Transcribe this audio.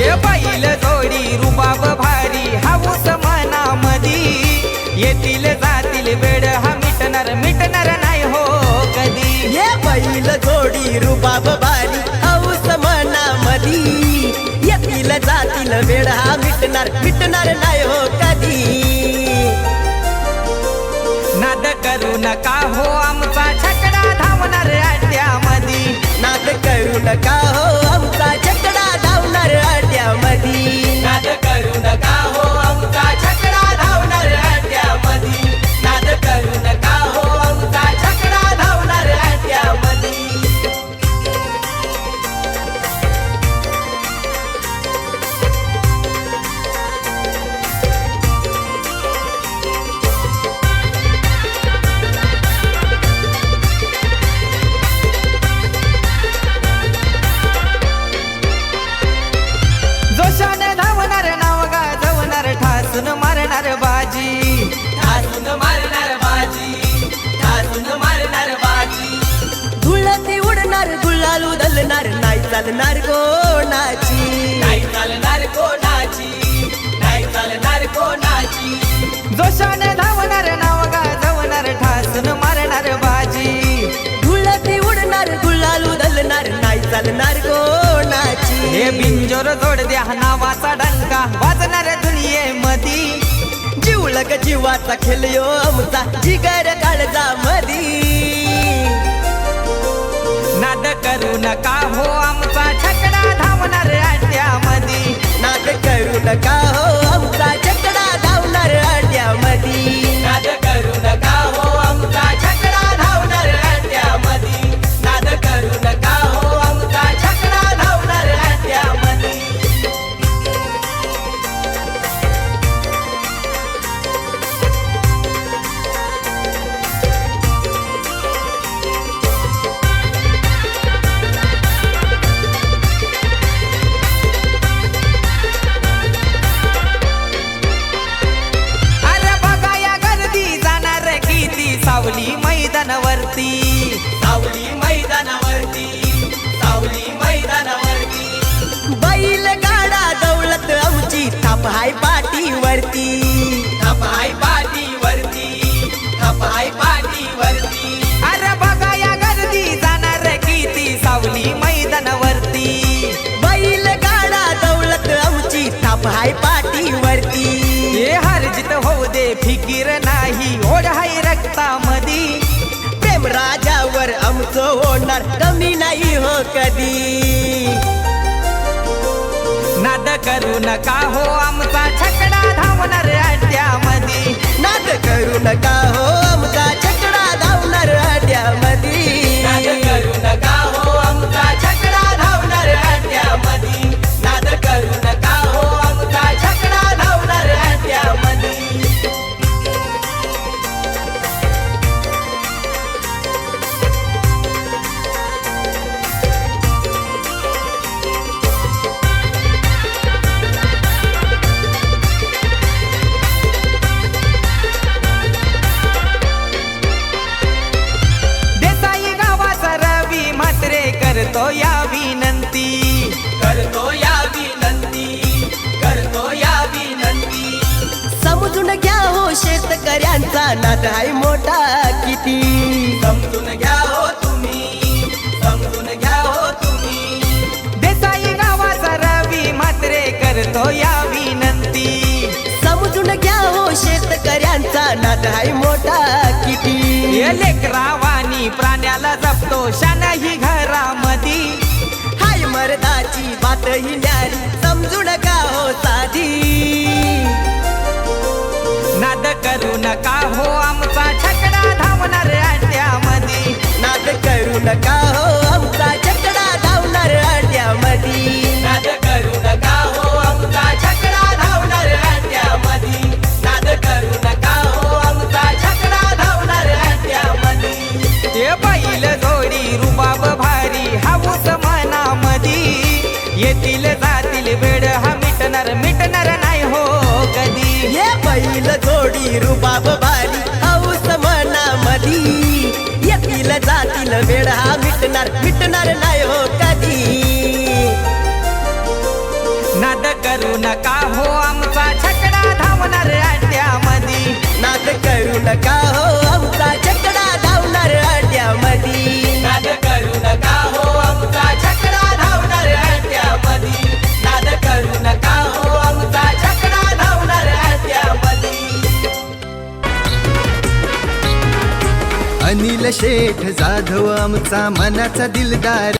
ये बैल जोडी रुबाब भारी हाऊस मना मधी येतील जातील वेळ हा मिटणार मिटणार नाही हो कधी. ये बैल जोडी रुबाब भारी हाऊस मना मधी येतील जातील वेळ हा मिटणार मिटणार नाही हो कधी. नाद करू नका हो आमचा छकडा धावणार आट्यामधी. नाद करू नका हो चालणार कोणाची नाही चालणार कोणाची नाही चालणार कोणाची जोशाने धावणार नाव गाजवणार ठासून मारणार बाजी. धुळती उडणार गुलालू दलणार नाही चालणार कोणाची हे बिंजोर जोड द्या नावाचा डंका. वाजणार दुनिये मधी. जीवलग जीवाचा खेळयो आमचा जिगर काळजा मधी. नाद करू नका हो आमचा छकडा धावणार अड्ड्यामध्ये नाद करू नका हो दे फिकीर नाही ओढ हाय रक्तामधी. प्रेम राजावर आमचं होणार कमी नाही हो कधी. नाद करू नका हो आमचा छकडा धावणार अड्ड्यामध्ये नाद करू नका हो आमचा करतो या विनंती. करतो या विनंती करतो या विनंती. समजून घ्या हो शेतकऱ्यांचा नाद आहे मोठा किती. समजून घ्या हो तुम्ही समजून घ्या हो तुम्ही. देसाई गावाचा रवी म्हात्रे करतो या विनंती. समजून घ्या हो शेतकऱ्यांचा नाद मोठा किती. हे लेकरावानी प्राण्याला जपतो शानही मधी हाय मर्दाची बात ही न्यारी समजू नका हो साधी? नाद करू नका हो आमचा छकडा धावणार अड्ड्यामध्ये नाद करू नका हो कधी जोडी रुबाब बारी हौस मनामधी. येतील जातील वेळ हा मिटणार. मिटणार नाही हो कधी. नाद करू नका हो शेठ जाधव आमचा मनाचा दिलदार.